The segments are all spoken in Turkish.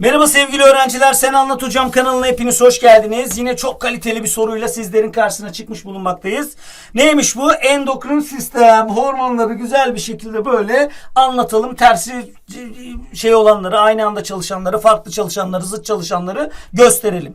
Merhaba sevgili öğrenciler. Sen Anlat Hocam kanalına hepiniz hoş geldiniz. Yine çok kaliteli bir soruyla sizlerin karşısına çıkmış bulunmaktayız. Neymiş bu? Endokrin sistem, hormonları güzel bir şekilde böyle anlatalım. Tersi şey olanları, aynı anda çalışanları, farklı çalışanları, zıt çalışanları gösterelim.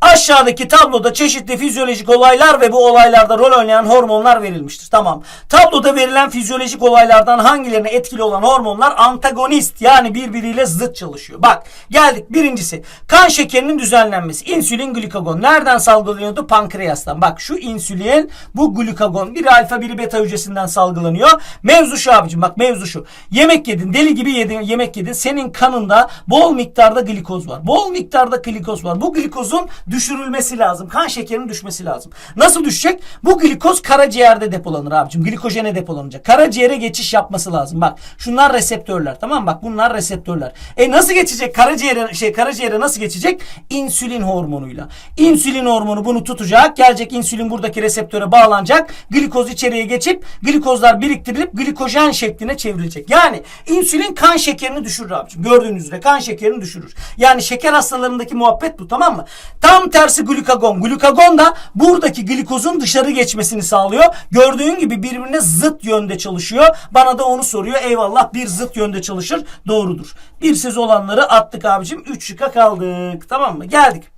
Aşağıdaki tabloda çeşitli fizyolojik olaylar ve bu olaylarda rol oynayan hormonlar verilmiştir. Tamam. Tabloda verilen fizyolojik olaylardan hangilerine etkili olan hormonlar antagonist yani birbiriyle zıt çalışıyor. Bak geldik birincisi kan şekerinin düzenlenmesi. İnsülin glikagon nereden salgılanıyordu? Pankreastan. Bak şu insülin bu glikagon biri alfa biri beta hücresinden salgılanıyor. Mevzu şu abicim bak mevzu şu. Yemek yedin deli gibi yedin yemek yedin. Senin kanında bol miktarda glikoz var. Bol miktarda glikoz var. Bu glikozun düşürülmesi lazım. Kan şekerinin düşmesi lazım. Nasıl düşecek? Bu glikoz karaciğerde depolanır abicim. Glikojene depolanacak. Karaciğere geçiş yapması lazım. Bak şunlar reseptörler tamam? Bak bunlar reseptörler. E nasıl geçecek? Karaciğere şey karaciğere nasıl geçecek? İnsülin hormonuyla. İnsülin hormonu bunu tutacak. Gelecek insülin buradaki reseptöre bağlanacak. Glikoz içeriye geçip glikozlar biriktirilip glikojen şekline çevrilecek. Yani insülin kan şekerini düşürür abicim. Gördüğünüz üzere kan şekerini düşürür. Yani şeker hastalarındaki muhabbet bu tamam mı? Tam tersi glukagon. Glukagon da buradaki glikozun dışarı geçmesini sağlıyor. Gördüğün gibi birbirine zıt yönde çalışıyor. Bana da onu soruyor. Eyvallah bir zıt yönde çalışır. Doğrudur. Bir siz olanları attık abicim. 3 şıka kaldık. Tamam mı? Geldik.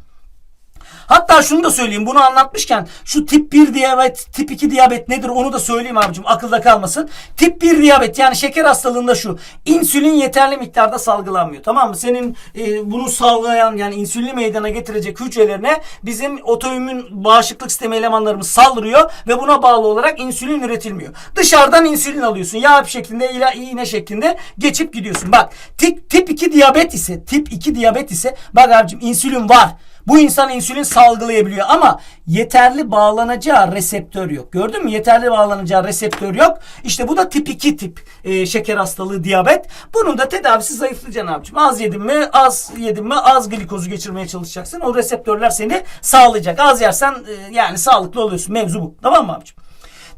Hatta şunu da söyleyeyim bunu anlatmışken şu tip 1 diyabet, tip 2 diyabet nedir onu da söyleyeyim abicim akılda kalmasın. Tip 1 diyabet yani şeker hastalığında şu insülin yeterli miktarda salgılanmıyor tamam mı? Senin e, bunu salgılayan yani insülini meydana getirecek hücrelerine bizim otoimmün bağışıklık sistemi elemanlarımız saldırıyor ve buna bağlı olarak insülin üretilmiyor. Dışarıdan insülin alıyorsun yağ şeklinde ila iğne şeklinde geçip gidiyorsun. Bak tip, tip 2 diyabet ise tip 2 diyabet ise bak abicim insülin var. Bu insan insülin salgılayabiliyor ama yeterli bağlanacağı reseptör yok. Gördün mü? Yeterli bağlanacağı reseptör yok. İşte bu da tip 2 tip e, şeker hastalığı diyabet. Bunun da tedavisi zayıflayacaksın abicim. Az yedin mi az yedin mi az glikozu geçirmeye çalışacaksın. O reseptörler seni sağlayacak. Az yersen e, yani sağlıklı oluyorsun. Mevzu bu. Tamam mı abicim?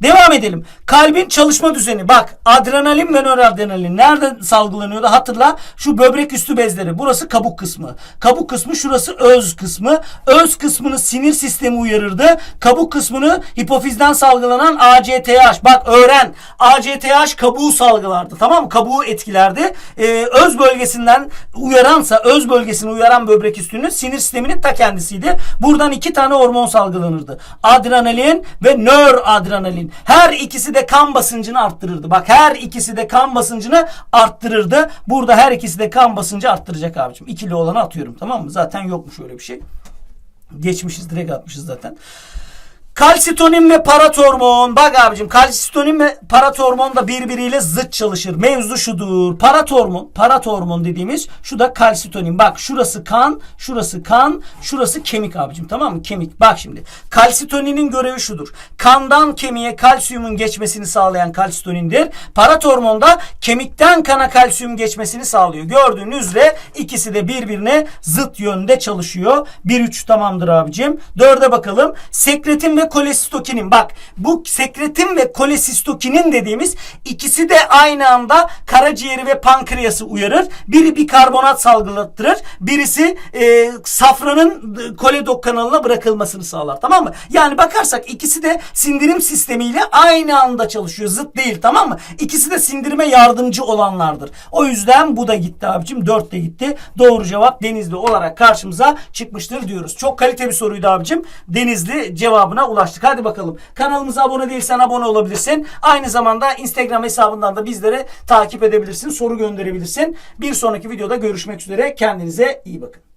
Devam edelim. Kalbin çalışma düzeni. Bak adrenalin ve noradrenalin nerede salgılanıyordu? Hatırla şu böbrek üstü bezleri. Burası kabuk kısmı. Kabuk kısmı şurası öz kısmı. Öz kısmını sinir sistemi uyarırdı. Kabuk kısmını hipofizden salgılanan ACTH. Bak öğren. ACTH kabuğu salgılardı. Tamam mı? Kabuğu etkilerdi. Ee, öz bölgesinden uyaransa öz bölgesini uyaran böbrek üstünün sinir sisteminin ta kendisiydi. Buradan iki tane hormon salgılanırdı. Adrenalin ve nöradrenalin. Her ikisi de kan basıncını arttırırdı. Bak her ikisi de kan basıncını arttırırdı. Burada her ikisi de kan basıncı arttıracak abicim. İkili olanı atıyorum tamam mı? Zaten yokmuş öyle bir şey. Geçmişiz direkt atmışız zaten. Kalsitonin ve paratormon. Bak abicim kalsitonin ve paratormon da birbiriyle zıt çalışır. Mevzu şudur. Paratormon, paratormon dediğimiz şu da kalsitonin. Bak şurası kan, şurası kan, şurası kemik abicim tamam mı? Kemik. Bak şimdi. Kalsitoninin görevi şudur. Kandan kemiğe kalsiyumun geçmesini sağlayan kalsitonindir. Paratormon da kemikten kana kalsiyum geçmesini sağlıyor. Gördüğünüz üzere ikisi de birbirine zıt yönde çalışıyor. 1-3 tamamdır abicim. 4'e bakalım. Sekretin ve kolesistokinin. Bak bu sekretin ve kolesistokinin dediğimiz ikisi de aynı anda karaciğeri ve pankreası uyarır. Biri bir karbonat salgılattırır. Birisi e, safranın e, koledok kanalına bırakılmasını sağlar. Tamam mı? Yani bakarsak ikisi de sindirim sistemiyle aynı anda çalışıyor. Zıt değil tamam mı? İkisi de sindirime yardımcı olanlardır. O yüzden bu da gitti abicim. 4 de gitti. Doğru cevap Denizli olarak karşımıza çıkmıştır diyoruz. Çok kalite bir soruydu abicim. Denizli cevabına ulaştık. Hadi bakalım. Kanalımıza abone değilsen abone olabilirsin. Aynı zamanda Instagram hesabından da bizleri takip edebilirsin. Soru gönderebilirsin. Bir sonraki videoda görüşmek üzere. Kendinize iyi bakın.